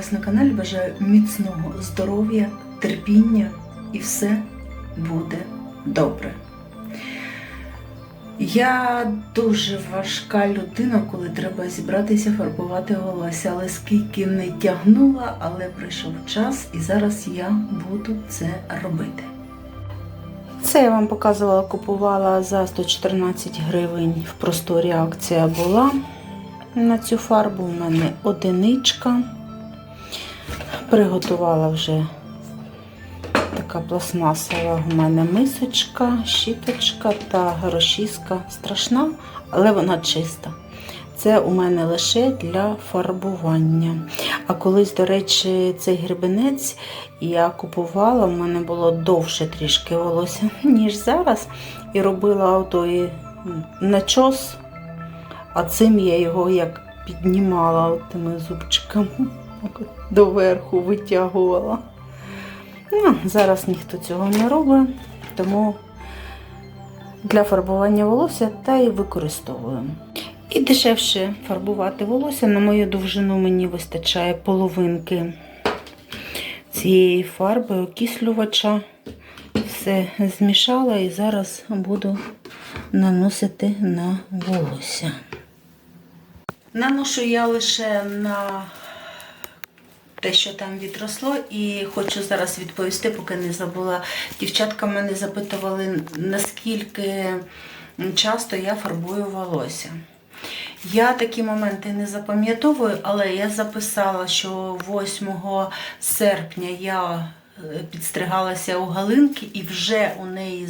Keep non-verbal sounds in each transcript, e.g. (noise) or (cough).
Вас на каналі. Бажаю міцного здоров'я, терпіння і все буде добре. Я дуже важка людина, коли треба зібратися, фарбувати волосся, але скільки не тягнула, але прийшов час, і зараз я буду це робити. Це я вам показувала, купувала за 114 гривень в просторі акція була на цю фарбу. У мене одиничка. Приготувала вже така пластмасова у мене мисочка, щіточка та розчіска. Страшна, але вона чиста. Це у мене лише для фарбування. А колись, до речі, цей гребенець я купувала, у мене було довше трішки волосся, (laughs) ніж зараз. І робила той начос, а цим я його як піднімала тими зубчиками доверху витягувала. Ну, зараз ніхто цього не робить, тому для фарбування волосся та й використовую. І дешевше фарбувати волосся. На мою довжину мені вистачає половинки цієї фарби, окислювача. Все змішала і зараз буду наносити на волосся. Наношу я лише на те, що там відросло, і хочу зараз відповісти, поки не забула. Дівчатка мене запитували, наскільки часто я фарбую волосся. Я такі моменти не запам'ятовую, але я записала, що 8 серпня я підстригалася у Галинки і вже у неї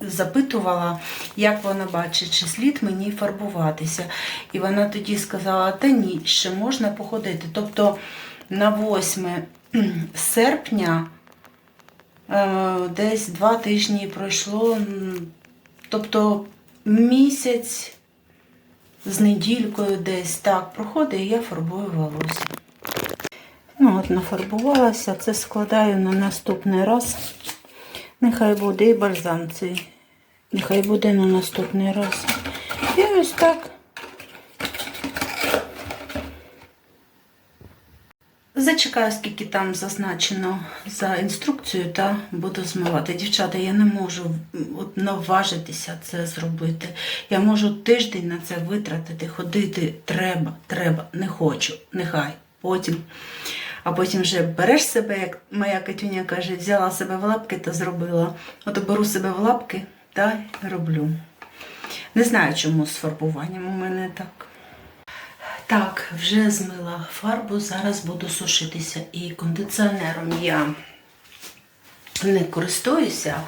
запитувала, як вона бачить, чи слід мені фарбуватися. І вона тоді сказала, та ні, ще можна походити. Тобто на 8 (clears throat) серпня десь два тижні пройшло, тобто місяць з недількою десь так проходить, і я фарбую волосся. Ну, от нафарбувалася, це складаю на наступний раз. Нехай буде і бальзам цей. Нехай буде на наступний раз. І ось так. Зачекаю, скільки там зазначено за інструкцією, та буду змивати. Дівчата, я не можу от, наважитися це зробити. Я можу тиждень на це витратити, ходити треба, треба, не хочу, нехай. Потім. А потім вже береш себе, як моя Катюня каже, взяла себе в лапки та зробила. От беру себе в лапки та роблю. Не знаю, чому з фарбуванням у мене так. Так, вже змила фарбу, зараз буду сушитися. І кондиціонером я не користуюся.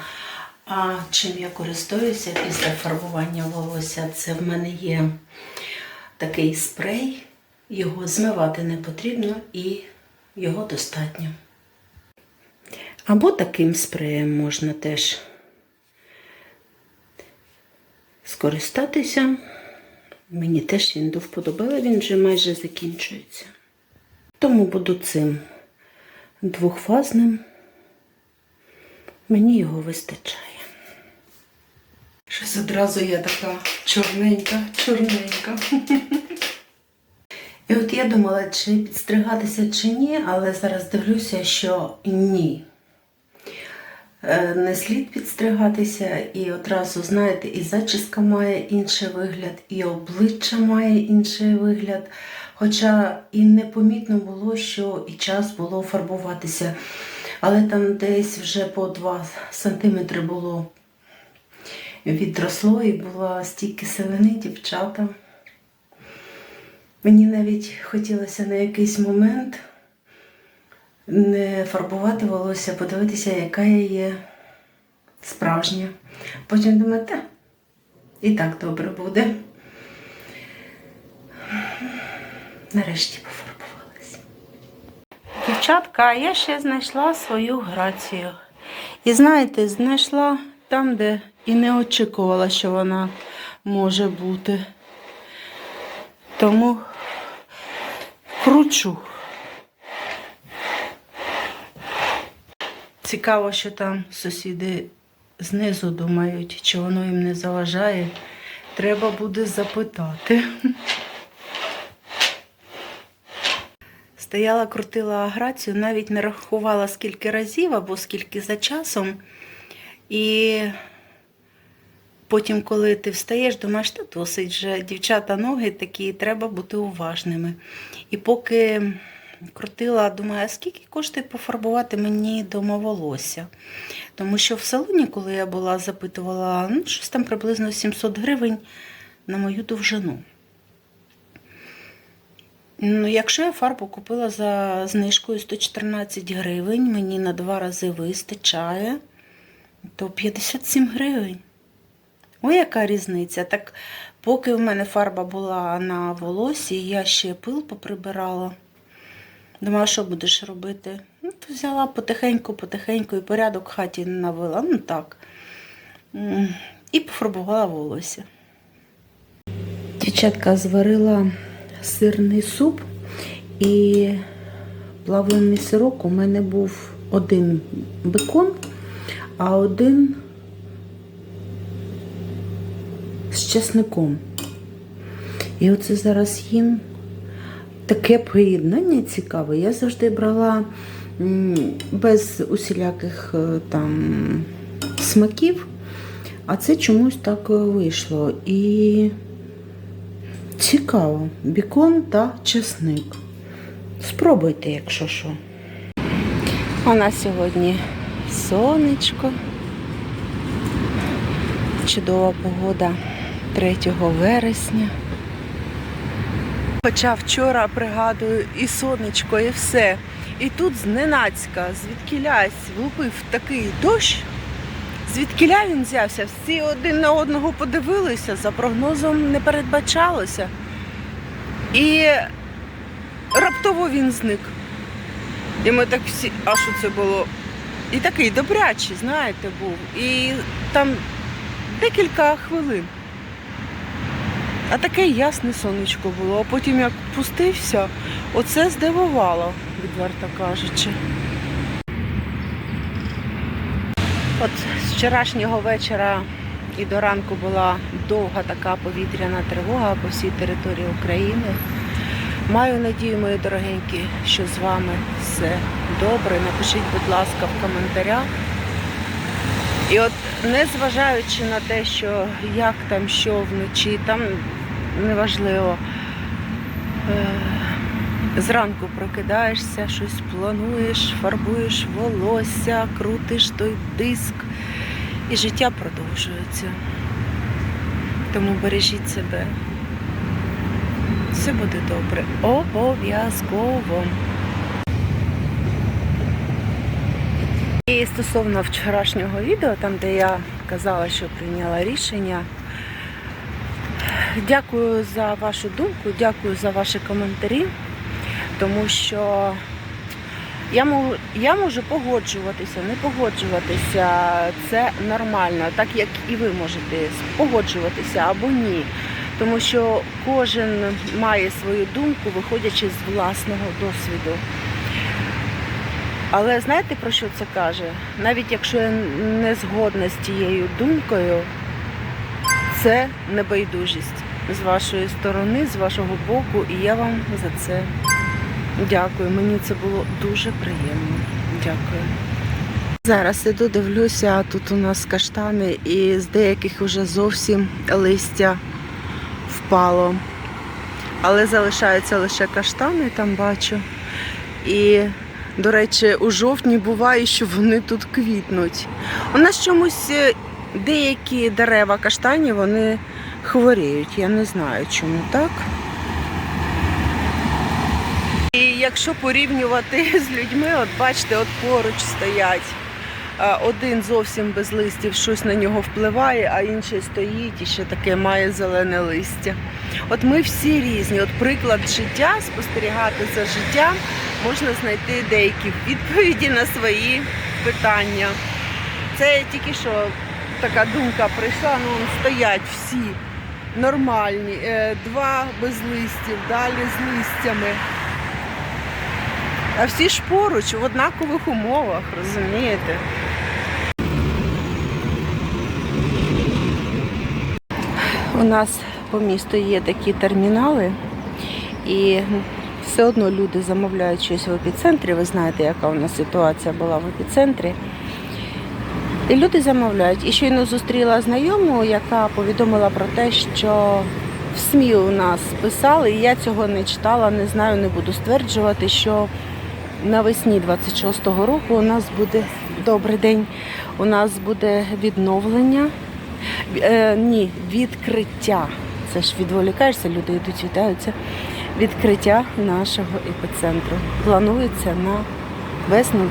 А чим я користуюся після фарбування волосся? Це в мене є такий спрей, його змивати не потрібно і його достатньо. Або таким спреєм можна теж скористатися. Мені теж він до вподоби, він вже майже закінчується. Тому буду цим двохфазним. Мені його вистачає. Щось одразу я така чорненька, чорненька. І от я думала, чи підстригатися, чи ні, але зараз дивлюся, що ні. Не слід підстригатися, і одразу, знаєте, і зачіска має інший вигляд, і обличчя має інший вигляд. Хоча і непомітно було, що і час було фарбуватися. Але там десь вже по 2 см було відросло і було стільки сивини, дівчата. Мені навіть хотілося на якийсь момент не фарбувати волосся, подивитися, яка є справжня. Потім думаю, і так добре буде. Нарешті пофарбувалася. Дівчатка, я ще знайшла свою грацію. І знаєте, знайшла там, де і не очікувала, що вона може бути. Тому кручу. Цікаво, що там сусіди знизу думають, чи воно їм не заважає. Треба буде запитати. Стояла, крутила грацію, навіть не рахувала скільки разів або скільки за часом. І потім, коли ти встаєш, думаєш, та досить вже дівчата ноги такі, треба бути уважними. І поки крутила, думаю, скільки коштує пофарбувати мені дома волосся? Тому що в салоні, коли я була, запитувала, ну, щось там приблизно 700 гривень на мою довжину. Ну, якщо я фарбу купила за знижкою 114 гривень, мені на два рази вистачає, то 57 гривень. Ой, яка різниця. Так поки в мене фарба була на волосі, я ще пил поприбирала. Думала, що будеш робити? Ну, то взяла потихеньку, потихеньку і порядок в хаті навела. Ну так. І пофарбувала волосся. Дівчатка зварила сирний суп і плавлений сирок. У мене був один бекон, а один з чесником. І оце зараз їм таке поєднання цікаве. Я завжди брала без усіляких е, там смаків, а це чомусь так е, вийшло. І цікаво. Бікон та чесник. Спробуйте, якщо що. У нас сьогодні сонечко. Чудова погода 3 вересня. Хоча вчора, пригадую, і сонечко, і все. І тут зненацька, звідкілясь влупив такий дощ. Звідкіля він взявся, всі один на одного подивилися, за прогнозом не передбачалося. І раптово він зник. І ми так всі, а що це було? І такий добрячий, знаєте, був. І там декілька хвилин. А таке ясне сонечко було, а потім як пустився, оце здивувало, відверто кажучи. От з вчорашнього вечора і до ранку була довга така повітряна тривога по всій території України. Маю надію, мої дорогенькі, що з вами все добре. Напишіть, будь ласка, в коментарях. І от незважаючи на те, що як там, що вночі, там неважливо. Е, Зранку прокидаєшся, щось плануєш, фарбуєш волосся, крутиш той диск, і життя продовжується. Тому бережіть себе. Все буде добре. Обов'язково. І стосовно вчорашнього відео, там де я казала, що прийняла рішення. Дякую за вашу думку, дякую за ваші коментарі, тому що я можу, я можу погоджуватися, не погоджуватися, це нормально, так як і ви можете погоджуватися або ні. Тому що кожен має свою думку, виходячи з власного досвіду. Але знаєте про що це каже? Навіть якщо я не згодна з тією думкою, це небайдужість з вашої сторони, з вашого боку, і я вам за це дякую. Мені це було дуже приємно. Дякую. Зараз іду, дивлюся, тут у нас каштани, і з деяких вже зовсім листя впало. Але залишаються лише каштани, там бачу. І, до речі, у жовтні буває, що вони тут квітнуть. У нас чомусь е, деякі дерева каштані вони хворіють. Я не знаю, чому так. І якщо порівнювати (laughs) з людьми, от бачите, от поруч стоять. Один зовсім без листів, щось на нього впливає, а інший стоїть і ще таке має зелене листя. От ми всі різні. От приклад життя, спостерігати за життям, можна знайти деякі відповіді на свої питання. Це тільки що така думка прийшла, ну стоять всі нормальні, е, два без листів, далі з листями. А всі ж поруч в однакових умовах, розумієте? У нас по місту є такі термінали, і все одно люди замовляють щось в епіцентрі. Ви знаєте, яка у нас ситуація була в епіцентрі. І люди замовляють. І щойно зустріла знайому, яка повідомила про те, що в СМІ у нас писали, і я цього не читала, не знаю, не буду стверджувати, що навесні 26-го року у нас буде добрий день, у нас буде відновлення. Е, ні, відкриття. Це ж відволікаєшся, люди йдуть, вітаються. Відкриття нашого епіцентру. Планується на весну,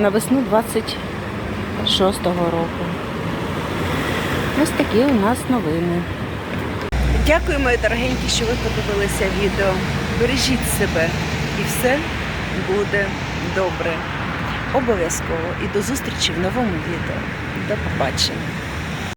на весну 26-го року. Ось такі у нас новини. Дякую, мої дорогенькі, що ви подивилися відео. Бережіть себе і все буде добре. Обов'язково. І до зустрічі в новому відео. До побачення.